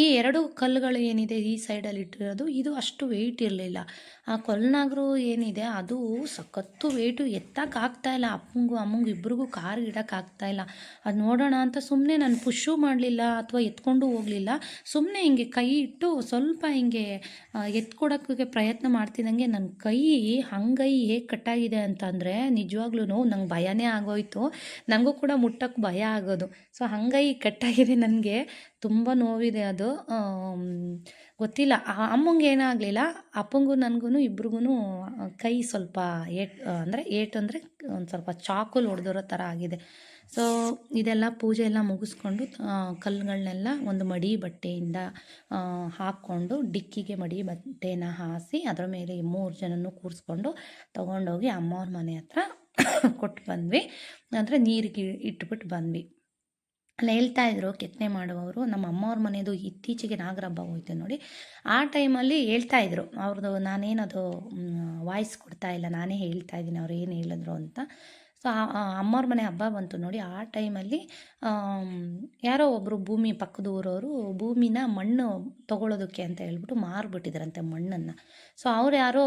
ಈ ಎರಡು ಕಲ್ಲುಗಳು ಏನಿದೆ ಈ ಸೈಡಲ್ಲಿ ಇಟ್ಟಿರೋದು, ಇದು ಅಷ್ಟು ವೆಯ್ಟ್ ಇರಲಿಲ್ಲ. ಆ ಕೊಲ್ನಾಗರು ಏನಿದೆ, ಅದು ಸಖತ್ತು ವೇಟು ಎತ್ತಕ್ಕೆ ಆಗ್ತಾ ಇಲ್ಲ. ಅಪ್ಪಂಗೂ ಅಮ್ಮಂಗೂ ಇಬ್ರಿಗೂ ಕಾರ್ ಇಡಕ್ಕೆ ಆಗ್ತಾ ಇಲ್ಲ. ಅದು ನೋಡೋಣ ಅಂತ ಸುಮ್ಮನೆ ನಾನು ಪುಷು ಮಾಡಲಿಲ್ಲ ಅಥವಾ ಎತ್ಕೊಂಡು ಹೋಗಲಿಲ್ಲ. ಸುಮ್ಮನೆ ಹಿಂಗೆ ಕೈ ಇಟ್ಟು ಸ್ವಲ್ಪ ಹಿಂಗೆ ಎತ್ಕೊಡೋಕ್ಕೆ ಪ್ರಯತ್ನ ಮಾಡ್ತಿದ್ದಂಗೆ ನನ್ನ ಕೈ ಹಂಗೈ ಹೇಗೆ ಕಟ್ಟಾಗಿದೆ ಅಂತಂದರೆ ನಿಜವಾಗ್ಲೂ ನಂಗೆ ಭಯನೇ ಆಗೋಯ್ತು. ನನಗೂ ಕೂಡ ಮುಟ್ಟಕ್ಕೆ ಭಯ ಆಗೋದು. ಸೊ ಹಂಗೈ ಕಟ್ಟಾಗಿದೆ ನನಗೆ. ತುಂಬ ನೋವಿದೆ ಅದು. ಗೊತ್ತಿಲ್ಲ. ಆ- ಅಮ್ಮಂಗೆ ಏನಾಗಲಿಲ್ಲ, ಅಪ್ಪಂಗೂ ನನಗೂ ಇಬ್ರಿಗೂ ಕೈ ಸ್ವಲ್ಪ ಏಟ್ ಅಂದರೆ ಏಟು ಅಂದರೆ ಒಂದು ಸ್ವಲ್ಪ ಚಾಕುಲ್ ಹೊಡೆದಿರೋ ಥರ ಆಗಿದೆ. ಸೊ ಇದೆಲ್ಲ ಪೂಜೆ ಎಲ್ಲ ಮುಗಿಸ್ಕೊಂಡು ಕಲ್ಲುಗಳನ್ನೆಲ್ಲ ಒಂದು ಮಡಿ ಬಟ್ಟೆಯಿಂದ ಹಾಕ್ಕೊಂಡು ಡಿಕ್ಕಿಗೆ ಮಡಿ ಬಟ್ಟೆನ ಹಾಸಿ ಅದರ ಮೇಲೆ ಮೂರು ಜನನೂ ಕೂರಿಸ್ಕೊಂಡು ತೊಗೊಂಡೋಗಿ ಅಮ್ಮವ್ರ ಮನೆ ಹತ್ರ ಕೊಟ್ಟು ಬಂದ್ವಿ ಅಂದರೆ ನೀರಿಗೆ ಇಟ್ಬಿಟ್ಟು ಬಂದ್ವಿ. ಅಲ್ಲಿ, ಹೇಳ್ತಾ ಇದ್ರು ಕೆತ್ತನೆ ಮಾಡುವವರು. ನಮ್ಮ ಅಮ್ಮವ್ರ ಮನೆಯದು ಇತ್ತೀಚೆಗೆ ನಾಗರಬ್ಬ ಹೋಯ್ತು ನೋಡಿ. ಆ ಟೈಮಲ್ಲಿ ಹೇಳ್ತಾ ಇದ್ರು. ಅವ್ರದ್ದು ನಾನೇನದು ವಾಯ್ಸ್ ಕೊಡ್ತಾ ಇಲ್ಲ, ನಾನೇ ಹೇಳ್ತಾ ಇದ್ದೀನಿ, ಅವ್ರು ಏನು ಹೇಳಿದ್ರು ಅಂತ. ಸೊ ಅಮ್ಮವ್ರ ಮನೆ ಹಬ್ಬ ಬಂತು ನೋಡಿ, ಆ ಟೈಮಲ್ಲಿ ಯಾರೋ ಒಬ್ಬರು ಭೂಮಿ ಪಕ್ಕದ ಊರವರು ಭೂಮಿನ ಮಣ್ಣು ತಗೊಳ್ಳೋದಕ್ಕೆ ಅಂತ ಹೇಳ್ಬಿಟ್ಟು ಮಾರ್ಬಿಟ್ಟಿದ್ರಂತೆ ಮಣ್ಣನ್ನು. ಸೊ, ಅವ್ರು ಯಾರೋ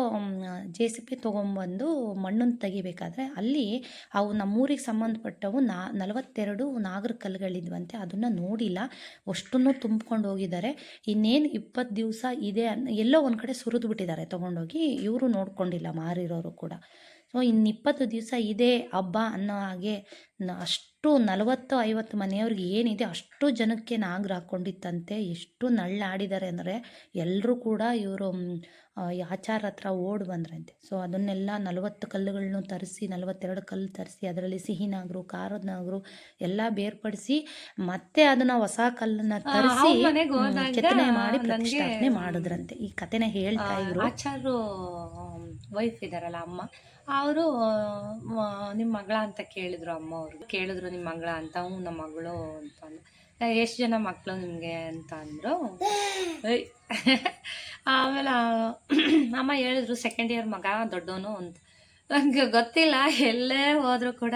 ಜೆ ಸಿ ಪಿ ತೊಗೊಂಬಂದು ಮಣ್ಣನ್ನು ತೆಗಿಬೇಕಾದ್ರೆ ಅಲ್ಲಿ ಅವು ನಮ್ಮೂರಿಗೆ ಸಂಬಂಧಪಟ್ಟವು ನಾ, ನಲವತ್ತೆರಡು ನಾಗರ ಕಲ್ಲುಗಳಿದ್ವಂತೆ, ಅದನ್ನು ನೋಡಿಲ್ಲ. ಅಷ್ಟನ್ನು ತುಂಬ್ಕೊಂಡು ಹೋಗಿದ್ದಾರೆ. ಇನ್ನೇನು ಇಪ್ಪತ್ತು ದಿವಸ ಇದೆ ಎಲ್ಲೋ ಒಂದು ಕಡೆ ಸುರಿದು ಬಿಟ್ಟಿದ್ದಾರೆ ತೊಗೊಂಡೋಗಿ. ಇವರು ನೋಡ್ಕೊಂಡಿಲ್ಲ ಮಾರಿರೋರು ಕೂಡ. ಸೊ ಇನ್ನು ಇಪ್ಪತ್ತು ದಿವಸ ಇದೆ ಹಬ್ಬ ಅನ್ನೋ ಹಾಗೆ ಅಷ್ಟು ನಲವತ್ತು ಐವತ್ತು ಮನೆಯವ್ರಿಗೆ ಏನಿದೆ ಅಷ್ಟು ಜನಕ್ಕೆ ನಾಗರ ಹಾಕ್ಕೊಂಡಿತ್ತಂತೆ ಎಷ್ಟು ನಳ್ಳಾಡಿದ್ದಾರೆ ಅಂದರೆ ಎಲ್ಲರೂ ಕೂಡ ಇವರು ಆಚಾರ ಹತ್ರ ಓಡ್ ಬಂದ್ರಂತೆ. ಸೊ ಅದನ್ನೆಲ್ಲ ನಲವತ್ತು ಕಲ್ಲುಗಳನ್ನು ತರಿಸಿ ನಲವತ್ತೆರಡು ಕಲ್ಲು ತರಿಸಿ ಅದರಲ್ಲಿ ಸಿಹಿ ನಾಗರು ಖಾರದ ನಾಗರು ಎಲ್ಲ ಬೇರ್ಪಡಿಸಿ ಮತ್ತೆ ಅದನ್ನ ಹೊಸ ಕಲ್ಲನ್ನ ತರಿಸಿ ಕೆತ್ತನೆ ಮಾಡಿ ಪ್ರತಿಷ್ಠಾಪನೆ ಮಾಡಿದ್ರಂತೆ. ಈ ಕಥೆನ ಹೇಳ್ತಾ ಇದ್ರು. ವೈಫ್ ಇದಾರಲ್ಲ ಅಮ್ಮ? ಅವರು ನಿಮ್ಮ ಮಗಳ ಅಂತ ಕೇಳಿದ್ರು ಅಮ್ಮ ಅವರು. ಕೇಳಿದ್ರು, ನಿಮ್ಮ ಮಗಳ ಅಂತ, ಹ್ಞೂ, ನಮ್ಮ ಮಗಳು ಅಂತ ಎಷ್ಟು ಜನ ಮಕ್ಕಳು ನಿಮಗೆ? ಅಂತ ಅಂದರು. ಆಮೇಲೆ ಅಮ್ಮ ಹೇಳಿದ್ರು, ಸೆಕೆಂಡ್ ಇಯರ್ ಮಗ, ದೊಡ್ಡವನು ಅಂತ. ನನಗೆ ಗೊತ್ತಿಲ್ಲ, ಎಲ್ಲೇ ಹೋದರೂ ಕೂಡ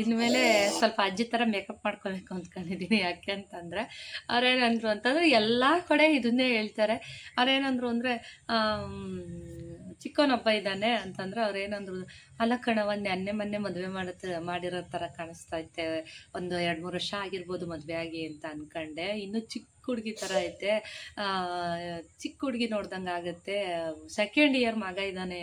ಇನ್ಮೇಲೆ ಸ್ವಲ್ಪ ಅಜ್ಜಿ ಥರ ಮೇಕಪ್ ಮಾಡ್ಕೋಬೇಕು ಅಂದ್ಕೊಂಡಿದ್ದೀನಿ. ಯಾಕೆ ಅಂತಂದರೆ ಅವ್ರೇನಂದ್ರು ಅಂತಂದರೆ, ಎಲ್ಲ ಕಡೆ ಇದನ್ನೇ ಹೇಳ್ತಾರೆ. ಅವ್ರೇನಂದ್ರು ಅಂದರೆ ಚಿಕ್ಕವನೊಬ್ಬ ಇದ್ದಾನೆ ಅಂತಂದ್ರೆ ಅವ್ರು ಏನಂದ್ರು ಅಲ್ಲ ಕಣವ ಅನ್ನೆ ಮೊನ್ನೆ ಮದುವೆ ಮಾಡತ್ತ ಮಾಡಿರೋ ಥರ ಕಾಣಿಸ್ತಾ ಐತೆ. ಒಂದು ಎರಡು ಮೂರು ವರ್ಷ ಆಗಿರ್ಬೋದು ಮದ್ವೆ ಆಗಿ ಅಂತ ಅನ್ಕೊಂಡೆ. ಇನ್ನು ಚಿಕ್ಕ ಹುಡುಗಿ ಥರ ಐತೆ. ಚಿಕ್ಕ ಹುಡುಗಿ ನೋಡ್ದಂಗೆ ಆಗುತ್ತೆ. ಸೆಕೆಂಡ್ ಇಯರ್ ಮಗ ಇದ್ದಾನೆ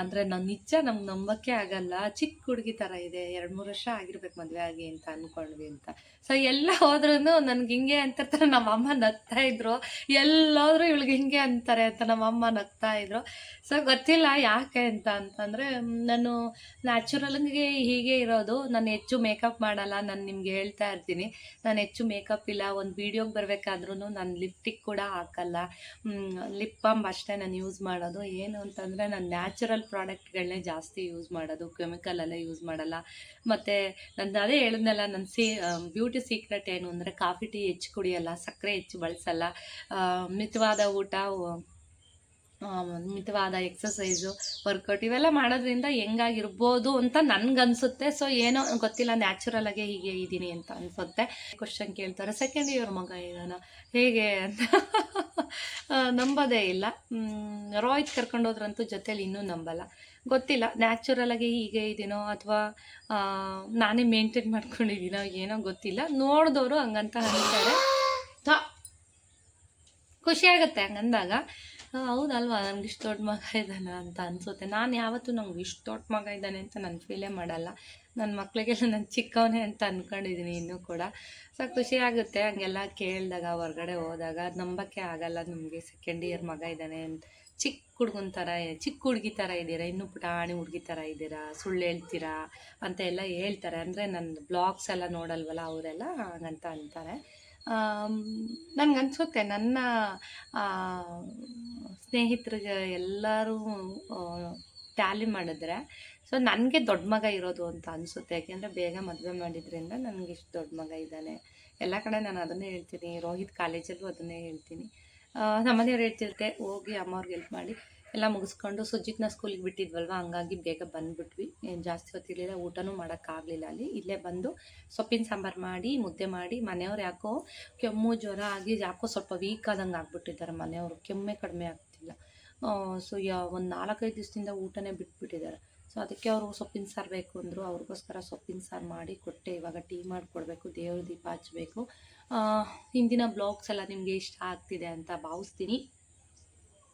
ಅಂದ್ರೆ ನಾವು ನಿಜ ನಮ್ಗೆ ನಂಬಕ್ಕೆ ಆಗಲ್ಲ. ಚಿಕ್ಕ ಹುಡುಗಿ ಥರ ಇದೆ. ಎರಡು ಮೂರು ವರ್ಷ ಆಗಿರ್ಬೇಕು ಮದ್ವೆ ಆಗಿ ಅಂತ ಅಂದ್ಕೊಂಡ್ವಿ ಅಂತ. ಸೊ ಎಲ್ಲ ಹೋದ್ರೂ ನನ್ಗೆ ಹಿಂಗೆ ಅಂತಿರ್ತಾರೆ. ನಮ್ಮ ಅಮ್ಮ ನಗ್ತಾ ಇದ್ರು. ಎಲ್ಲೋದ್ರೂ ಇವಳಿಗೆ ಹಿಂಗೆ ಅಂತಾರೆ ಅಂತ ನಮ್ಮ ಅಮ್ಮ ನಗ್ತಾ ಇದ್ರು. ಸೊ ಗೊತ್ತಿಲ್ಲ ಯಾಕೆ ಅಂತ ಅಂತಂದ್ರೆ ನಾನು ನ್ಯಾಚುರಲ್ಗೆ ಹೀಗೆ ಇರೋದು, ನಾನು ಹೆಚ್ಚು ಮೇಕಪ್ ಮಾಡಲ್ಲ, ನಾನು ನಿಮ್ಗೆ ಹೇಳ್ತಾ ಇರ್ತೀನಿ. ನಾನು ಹೆಚ್ಚು ಮೇಕಪ್ ಇಲ್ಲ, ಒಂದು ವೀಡಿಯೋಗೆ ಬರಬೇಕಾದ್ರೂ ನಾನು ಲಿಪ್ಟಿಕ್ ಕೂಡ ಹಾಕಲ್ಲ. ಲಿಪ್ ಬಾಮ್ ಅಷ್ಟೇ ನಾನು ಯೂಸ್ ಮಾಡೋದು. ಏನು ಅಂತಂದರೆ ನಾನು ನ್ಯಾಚುರಲ್ ಪ್ರಾಡಕ್ಟ್ಗಳನ್ನೇ ಜಾಸ್ತಿ ಯೂಸ್ ಮಾಡೋದು, ಕೆಮಿಕಲ್ ಎಲ್ಲ ಯೂಸ್ ಮಾಡಲ್ಲ. ಮತ್ತು ನಾನು ಅದೇ ಹೇಳಿದ್ನಲ್ಲ ನನ್ನ ಸೀ ಬ್ಯೂಟಿ ಸೀಕ್ರೆಟ್ ಏನು ಅಂದರೆ ಕಾಫಿ ಟೀ ಹೆಚ್ಚು ಕುಡಿಯಲ್ಲ, ಸಕ್ಕರೆ ಹೆಚ್ಚು ಬಳಸಲ್ಲ. ಮಿತವಾದ ಊಟ ಮಿತವಾದ ಎಕ್ಸಸೈಸು ವರ್ಕೌಟ್ ಇವೆಲ್ಲ ಮಾಡೋದ್ರಿಂದ ಹೆಂಗಾಗಿರ್ಬೋದು ಅಂತ ನನಗನ್ಸುತ್ತೆ. ಸೊ ಏನೋ ಗೊತ್ತಿಲ್ಲ ನ್ಯಾಚುರಲ್ ಆಗೇ ಹೀಗೆ ಇದ್ದೀನಿ ಅಂತ ಅನ್ಸುತ್ತೆ. ಕ್ವಶನ್ ಕೇಳ್ತಾರೆ ಸೆಕೆಂಡ್ ಇಯರ್ ಮಗ ಇದಾನ. ಹೇಗೆ ಅಂತ? ನಂಬೋದೇ ಇಲ್ಲ. ರೋಹಿತ್ ಕರ್ಕೊಂಡೋದ್ರಂತೂ ಜೊತೇಲಿ ಇನ್ನೂ ನಂಬಲ್ಲ. ಗೊತ್ತಿಲ್ಲ ನ್ಯಾಚುರಲ್ ಆಗಿ ಹೀಗೆ ಇದೀನೋ ಅಥವಾ ನಾನೇ ಮೇಂಟೈನ್ ಮಾಡ್ಕೊಂಡಿದ್ದೀನೋ ಏನೋ ಗೊತ್ತಿಲ್ಲ. ನೋಡಿದವರು ಹಂಗಂತ ಅಂತಾರೆ. ಖುಷಿ ಆಗುತ್ತೆ ಹಂಗಂದಾಗ. ಹೌದಲ್ವಾ? ನನಗೆ ಇಷ್ಟು ದೊಡ್ಡ ಮಗ ಇದ್ದಾನ ಅಂತ ಅನಿಸುತ್ತೆ. ನಾನು ಯಾವತ್ತೂ ನಂಗೆ ಇಷ್ಟು ದೊಡ್ಡ ಮಗ ಇದ್ದಾನೆ ಅಂತ ನಾನು ಫೀಲೇ ಮಾಡಲ್ಲ. ನನ್ನ ಮಕ್ಕಳಿಗೆಲ್ಲ ನಾನು ಚಿಕ್ಕವನೇ ಅಂತ ಅಂದ್ಕೊಂಡಿದ್ದೀನಿ ಇನ್ನೂ ಕೂಡ. ಸೊ ಖುಷಿ ಆಗುತ್ತೆ. ಹಂಗೆಲ್ಲ ಕೇಳಿದಾಗ, ಹೊರಗಡೆ ಹೋದಾಗ ನಂಬಕ್ಕೆ ಆಗಲ್ಲ. ನಮಗೆ ಸೆಕೆಂಡ್ ಇಯರ್ ಮಗ ಇದ್ದಾನೆ ಅಂತ. ಚಿಕ್ಕ ಹುಡುಗನ ಥರ ಚಿಕ್ಕ ಹುಡುಗಿ ಥರ ಇದ್ದೀರಾ? ಇನ್ನೂ ಪುಟಾಣಿ ಹುಡುಗಿ ಥರ ಇದ್ದೀರಾ? ಸುಳ್ಳು ಹೇಳ್ತೀರಾ? ಅಂತ ಎಲ್ಲ ಹೇಳ್ತಾರೆ. ಅಂದರೆ ನನ್ನ ಬ್ಲಾಗ್ಸ್ ಎಲ್ಲ ನೋಡಲ್ವಲ್ಲ, ಅವರೆಲ್ಲ ಹಾಗಂತ ಅಂತಾರೆ. ನನಗೆ ಅನ್ಸುತ್ತೆ ನನ್ನ ಸ್ನೇಹಿತರಿಗೆ ಎಲ್ಲರೂ ಟ್ಯಾಲಿ ಮಾಡಿದ್ರೆ, ಸೊ ನನಗೆ ದೊಡ್ಡ ಮಗ ಇರೋದು ಅಂತ ಅನಿಸುತ್ತೆ. ಯಾಕೆಂದರೆ ಬೇಗ ಮದುವೆ ಮಾಡಿದ್ರಿಂದ ನನಗೆ ಇಷ್ಟು ದೊಡ್ಡ ಮಗ ಇದ್ದಾನೆ. ಎಲ್ಲ ಕಡೆ ನಾನು ಅದನ್ನೇ ಹೇಳ್ತೀನಿ. ರೋಹಿತ್ ಕಾಲೇಜಲ್ಲೂ ಅದನ್ನೇ ಹೇಳ್ತೀನಿ. ನಮ್ಮ ನಮ್ಮನೆಯವ್ರು ಹೇಳ್ತಿರ್ತೆ ಹೋಗಿ ಅಮ್ಮವ್ರಿಗೆ ಹೆಲ್ಪ್ ಮಾಡಿ. ಎಲ್ಲ ಮುಗಿಸ್ಕೊಂಡು ಸುಜಿತ್ನ ಸ್ಕೂಲಿಗೆ ಬಿಟ್ಟಿದ್ವಲ್ವ, ಹಂಗಾಗಿ ಬೇಗ ಬಂದುಬಿಟ್ವಿ. ಏನು ಜಾಸ್ತಿ ಹೊತ್ತಿರಲಿಲ್ಲ, ಊಟನೂ ಮಾಡೋಕ್ಕಾಗಲಿಲ್ಲ ಅಲ್ಲಿ. ಇಲ್ಲೇ ಬಂದು ಸೊಪ್ಪಿನ ಸಾಂಬಾರು ಮಾಡಿ, ಮುದ್ದೆ ಮಾಡಿ, ಮನೆಯವ್ರು ಯಾಕೋ ಕೆಮ್ಮು ಜ್ವರ ಆಗಿ ಯಾಕೋ ಸ್ವಲ್ಪ ವೀಕ್ ಆದಂಗೆ ಆಗಿಬಿಟ್ಟಿದ್ದಾರೆ ಮನೆಯವರು. ಕೆಮ್ಮೆ ಕಡಿಮೆ ಆಗ್ತಿಲ್ಲ. ಸೊ ಯಾ, ಒಂದು ನಾಲ್ಕೈದು ದಿವಸದಿಂದ ಊಟನೇ ಬಿಟ್ಬಿಟ್ಟಿದ್ದಾರೆ. ಸೊ ಅದಕ್ಕೆ ಅವರು ಸೊಪ್ಪಿನ ಸಾರು ಬೇಕು ಅಂದರು. ಅವ್ರಿಗೋಸ್ಕರ ಸೊಪ್ಪಿನ ಸಾರು ಮಾಡಿ ಕೊಟ್ಟೆ. ಇವಾಗ ಟೀ ಮಾಡಿಕೊಡ್ಬೇಕು, ದೇವ್ರ ದೀಪ ಹಚ್ಚಬೇಕು ಹಿಂದಿನ ಬ್ಲಾಗ್ಸ್ ಎಲ್ಲ ನಿಮಗೆ ಇಷ್ಟ ಆಗ್ತಿದೆ ಅಂತ ಭಾವಿಸ್ತೀನಿ.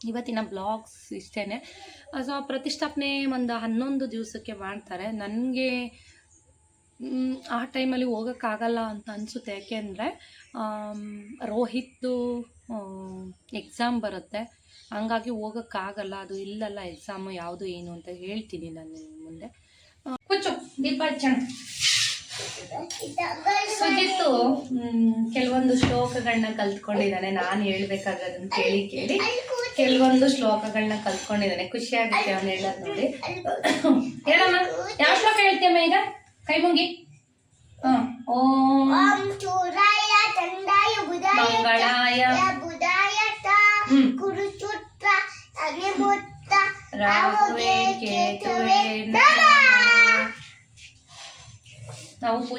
ಇವತ್ತಿನ ಬ್ಲಾಗ್ಸ್ ಇಷ್ಟೇ ಸೊ ಪ್ರತಿಷ್ಠಾಪನೆ ಒಂದು ಹನ್ನೊಂದು ದಿವಸಕ್ಕೆ ಮಾಡ್ತಾರೆ. ನನಗೆ ಆ ಟೈಮಲ್ಲಿ ಹೋಗೋಕ್ಕಾಗಲ್ಲ ಅಂತ ಅನಿಸುತ್ತೆ. ಯಾಕೆಂದರೆ ರೋಹಿತ್ತು ಎಕ್ಸಾಮ್ ಬರುತ್ತೆ. ಹಂಗಾಗಿ ಹೋಗೋಕ್ಕಾಗಲ್ಲ. ಅದು ಇಲ್ಲಲ್ಲ ಎಕ್ಸಾಮು ಯಾವುದು ಏನು ಅಂತ ಹೇಳ್ತೀನಿ ನಾನು ಮುಂದೆ. ಸುಜಿತ್ತು ಕೆಲವೊಂದು ಶ್ಲೋಕಗಳನ್ನ ಕಲ್ತ್ಕೊಂಡಿದ್ದಾನೆ ನಾನು ಹೇಳ್ಬೇಕಾದ್ರೆ ಅದನ್ನ ಕೇಳಿ ಕೇಳಿ. ಕೆಲವೊಂದು ಶ್ಲೋಕಗಳನ್ನ ಕಲ್ತ್ಕೊಂಡಿದ್ದಾನೆ ಖುಷಿ ಆಗುತ್ತೆ ಅವ್ನು ಹೇಳೋದು ನೋಡಿ. ಹೇಳಮ್ಮ, ಯಾವ ಶ್ಲೋಕ ಹೇಳ್ತೀಯಮ್ಮ ಈಗ? ಕೈ ಮುಗಿ. ಓಂ ಓಂ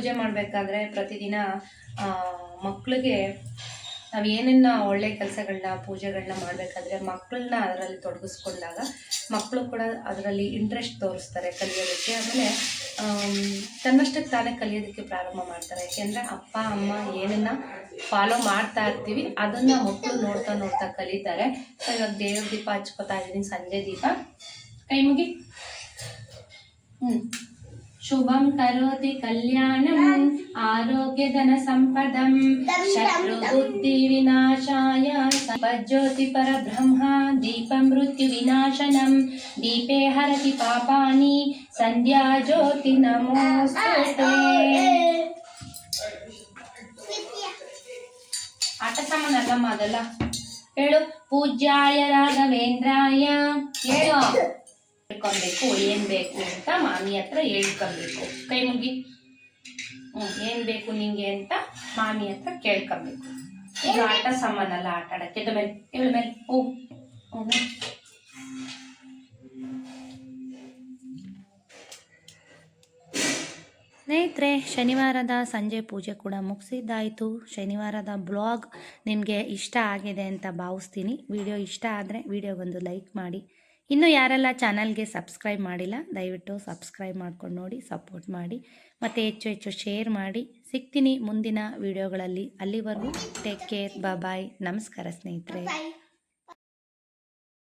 ಪೂಜೆ ಮಾಡಬೇಕಾದ್ರೆ ಪ್ರತಿದಿನ ಮಕ್ಕಳಿಗೆ ನಾವು ಏನನ್ನ ಒಳ್ಳೆ ಕೆಲಸಗಳನ್ನ ಪೂಜೆಗಳನ್ನ ಮಾಡಬೇಕಾದ್ರೆ ಮಕ್ಕಳನ್ನ ಅದರಲ್ಲಿ ತೊಡಗಿಸ್ಕೊಂಡಾಗ ಮಕ್ಕಳು ಕೂಡ ಅದರಲ್ಲಿ ಇಂಟ್ರೆಸ್ಟ್ ತೋರಿಸ್ತಾರೆ ಕಲಿಯೋದಕ್ಕೆ. ಆಮೇಲೆ ತನ್ನಷ್ಟಕ್ಕೆ ತಾನೇ ಕಲಿಯೋದಕ್ಕೆ ಪ್ರಾರಂಭ ಮಾಡ್ತಾರೆ. ಯಾಕೆಂದರೆ ಅಪ್ಪ, ಅಮ್ಮ ಏನನ್ನ ಫಾಲೋ ಮಾಡ್ತಾ ಇರ್ತೀವಿ, ಅದನ್ನ ಮಕ್ಕಳು ನೋಡ್ತಾ ನೋಡ್ತಾ ಕಲಿತಾರೆ. ಇವಾಗ ದೇವ್ರ ದೀಪ ಹಚ್ಕೋತಾ ಇದ್ದೀನಿ, ಸಂಜೆ ದೀಪ. ಕೈ ಮುಗಿ. ಹ್ಞೂ శుభం కరోతి కళ్యాణం ఆరోగ్య ధన సంపదం శత్రుబుద్ధి వినాశాయ జ్యోతి పరబ్రహ్మ దీపం మృత్యు వినాశనం దీపే హరతి పాపాని సంధ్యా జ్యోతి నమోస్తుతే అట సమనల్ల మొదల. ఏడు. పూజ్యాయ రాఘవేంద్రాయ. ఏడు. ರಾಘವೇಂದ್ರಾಯ ಏನು ಬೇಕು ಅಂತ ಮಾಮಿ ಹತ್ರ ಹೇಳ್ಕೊಬೇಕು ಕೈ ಮುಗಿ. ಹ್ಞೂ ಏನು ಬೇಕು ನಿಮಗೆ ಅಂತ ಮಾಮಿ ಹತ್ರ ಕೇಳ್ಕೊಬೇಕು ಇದು ಆಟ ಸಾಮಾನಲ್ಲ ಆಟ ಆಡಕ್ಕೆ. ಮೇಲೆ ಮೇಲೆ. ಹ್ಞೂ ಸ್ನೇಹಿತರೆ ಶನಿವಾರದ ಸಂಜೆ ಪೂಜೆ ಕೂಡ ಮುಗಿಸಿದ್ದಾಯಿತು. ಶನಿವಾರದ ಬ್ಲಾಗ್ ನಿಮಗೆ ಇಷ್ಟ ಆಗಿದೆ ಅಂತ ಭಾವಿಸ್ತೀನಿ. ವಿಡಿಯೋ ಇಷ್ಟ ಆದರೆ ವಿಡಿಯೋಗೊಂದು ಲೈಕ್ ಮಾಡಿ. ಇನ್ನು ಯಾರೆಲ್ಲ ಚಾನಲ್ಗೆ ಸಬ್ಸ್ಕ್ರೈಬ್ ಮಾಡಿಲ್ಲ, ದಯವಿಟ್ಟು ಸಬ್ಸ್ಕ್ರೈಬ್ ಮಾಡ್ಕೊಂಡು ನೋಡಿ, ಸಪೋರ್ಟ್ ಮಾಡಿ, ಮತ್ತು ಹೆಚ್ಚು ಹೆಚ್ಚು ಶೇರ್ ಮಾಡಿ. ಸಿಗ್ತೀನಿ ಮುಂದಿನ ವಿಡಿಯೋಗಳಲ್ಲಿ. ಅಲ್ಲಿವರೆಗೂ ಟೇಕ್ ಕೇರ್, ಬಾಯ್ ನಮಸ್ಕಾರ ಸ್ನೇಹಿತರೆ.